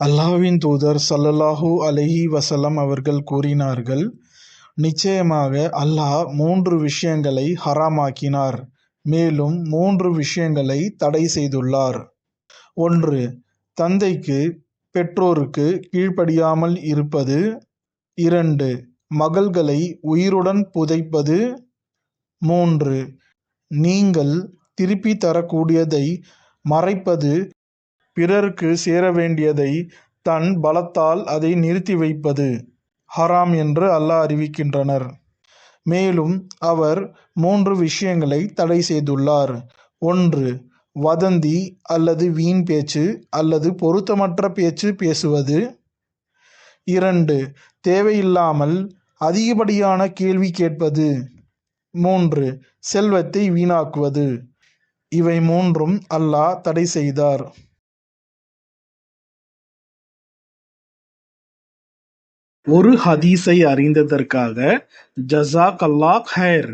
அல்லாஹ்வின் தூதர் சல்லல்லாஹூ அலைஹி வசலம் அவர்கள் கூறினார்கள் நிச்சயமாக அல்லாஹ் மூன்று விஷயங்களை ஹராமாக்கினார் மேலும் மூன்று விஷயங்களை தடை செய்துள்ளார். ஒன்று தந்தைக்கு பெற்றோருக்கு கீழ்ப்படியாமல் இருப்பது. இரண்டு மகள்களை உயிருடன் புதைப்பது. மூன்று நீங்கள் திருப்பி தரக்கூடியதை மறைப்பது. பிறருக்கு சேர வேண்டியதை தன் பலத்தால் அதை நிறுத்தி வைப்பது ஹராம் என்று அல்லாஹ் அறிவிக்கின்றனர். மேலும் அவர் மூன்று விஷயங்களை தடை செய்துள்ளார். ஒன்று வதந்தி அல்லது வீண் பேச்சு அல்லது பொருத்தமற்ற பேச்சு பேசுவது. இரண்டு தேவையில்லாமல் அதிகப்படியான கேள்வி கேட்பது. மூன்று செல்வத்தை வீணாக்குவது. இவை மூன்றும் அல்லாஹ் தடை செய்தார். ஒரு ஹதீஸை அறிந்ததற்காக ஜஸாக் அல்லாஹ் ஹைர்.